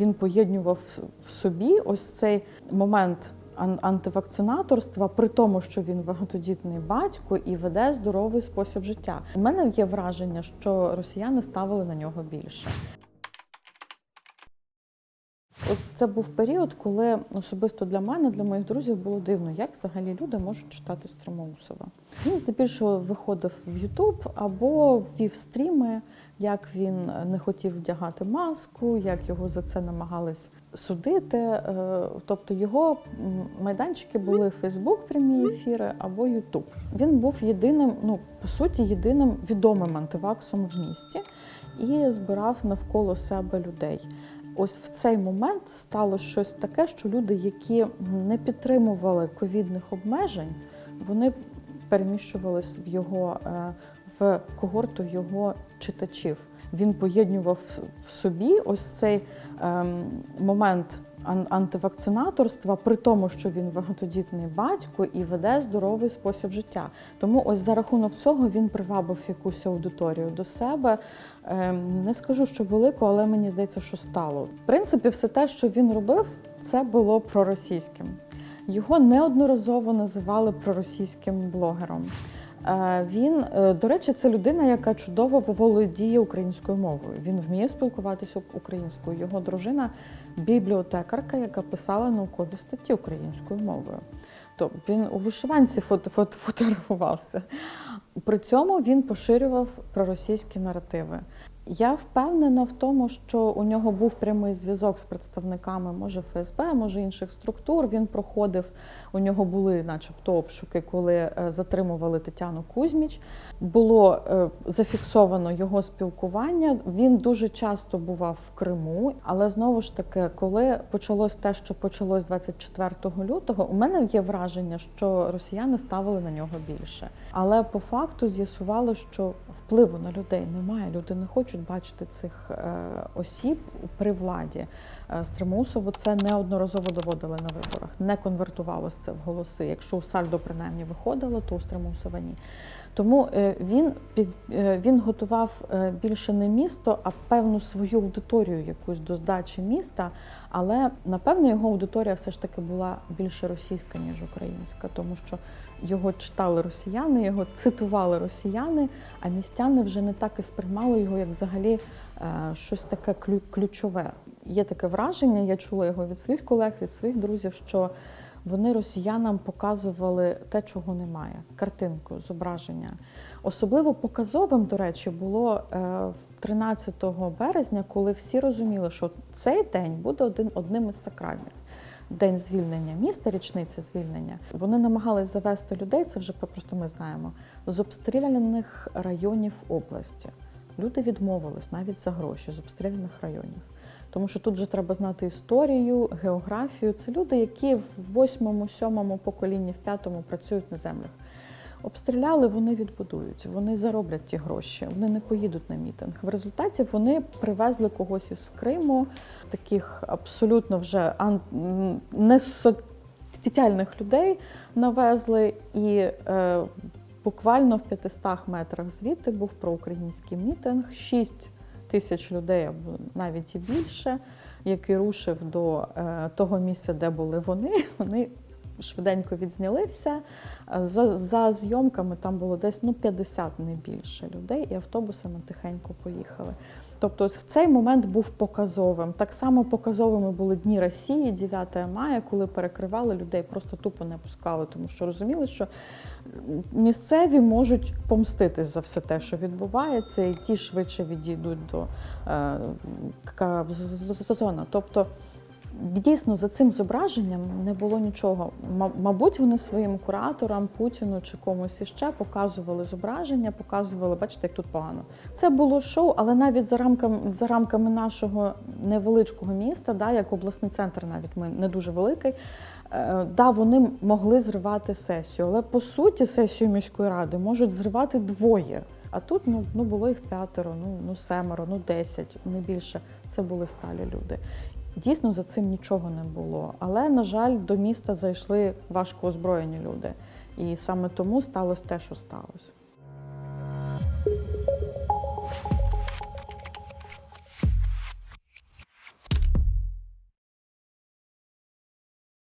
він поєднував в собі ось цей момент ан- антивакцинаторства, при тому, що він багатодітний батько і веде здоровий спосіб життя. У мене є враження, що росіяни ставили на нього більше. Ось це був період, коли особисто для мене, для моїх друзів було дивно, як взагалі люди можуть читати Стримоусова. Він здебільшого виходив в Ютуб або вів стріми, як він не хотів вдягати маску, як його за це намагались судити. Е, Тобто його майданчики були Фейсбук, прямі ефіри або Ютуб. Він був єдиним, ну по суті, єдиним відомим антиваксом в місті і збирав навколо себе людей. Ось в цей момент стало щось таке, що люди, які не підтримували ковідних обмежень, вони переміщувались в його е, в когорту його читачів. Він поєднував в собі ось цей ем, момент антивакцинаторства, при тому, що він багатодітний батько і веде здоровий спосіб життя. Тому ось за рахунок цього він привабив якусь аудиторію до себе. Ем, Не скажу, що велику, але мені здається, що стало. В принципі, все те, що він робив, це було проросійським. Його неодноразово називали проросійським блогером. Він, е, до речі, це людина, яка чудово володіє українською мовою. Він вміє спілкуватися українською. Його дружина бібліотекарка, яка писала наукові статті українською мовою. Тобто він у вишиванці фото, фотографувався. При цьому він поширював проросійські наративи. Я впевнена в тому, що у нього був прямий зв'язок з представниками, може ФСБ, може інших структур. Він проходив, у нього були, начебто, обшуки, коли е, затримували Тетяну Кузьміч. Було е, зафіксовано його спілкування. Він дуже часто бував в Криму, але знову ж таки, коли почалось те, що почалось 24 лютого, у мене є враження, що росіяни ставили на нього більше. Але по факту з'ясувало, що впливу на людей немає. Люди не хочуть бачити цих е, осіб при владі. Е, Стримусово це неодноразово доводили на виборах. Не конвертувалося це в голоси. Якщо у Сальдо принаймні виходило, то у Стримусова ні. Тому е, він під він готував більше не місто, а певну свою аудиторію якусь до здачі міста. Але напевно його аудиторія все ж таки була більше російська ніж українська, тому що його читали росіяни, його цитували росіяни, а містяни вже не так і сприймали його, як взагалі е, щось таке клю- ключове. Є таке враження, я чула його від своїх колег, від своїх друзів, що вони росіянам показували те, чого немає картинку, зображення. Особливо показовим, до речі, було е, 13 березня, коли всі розуміли, що цей день буде один одним із сакральних. День звільнення міста, річниця звільнення. Вони намагались завести людей, це вже просто ми знаємо, з обстріляних районів області. Люди відмовились навіть за гроші з обстріляних районів. Тому що тут вже треба знати історію, географію. Це люди, які в восьмому, сьомому поколінні, в п'ятому працюють на землях. Обстріляли, вони відбудують, вони зароблять ті гроші, вони не поїдуть на мітинг. В результаті вони привезли когось із Криму, таких абсолютно вже ан... м, людей навезли, і е, буквально в 500 метрах звідти був проукраїнський мітинг. 6 тисяч людей або навіть і більше, який рушив до е, того місця, де були вони. Вони швиденько відзняли все. За, за зйомками там було десь ну 50, не більше людей, і автобусами тихенько поїхали. Тобто в цей момент був показовим. Так само показовими були дні Росії, 9 мая, коли перекривали людей, просто тупо не пускали, тому що розуміли, що місцеві можуть помститись за все те, що відбувається, і ті швидше відійдуть до е, к- з- з- з- зона. Тобто Дійсно, за цим зображенням не було нічого. Ма- Мабуть, вони своїм кураторам, Путіну чи комусь іще показували зображення, показували, бачите, як тут погано. Це було шоу, але навіть за рамками, за рамками нашого невеличкого міста, да, як обласний центр, навіть ми не дуже великий, е, да, вони могли зривати сесію. Але по суті, сесію міської ради можуть зривати двоє. А тут ну, ну було їх п'ятеро, ну, ну семеро, ну десять, не більше. Це були сталі люди. Дійсно, за цим нічого не було. Але, на жаль, до міста зайшли важко озброєні люди. І саме тому сталося те, що сталося.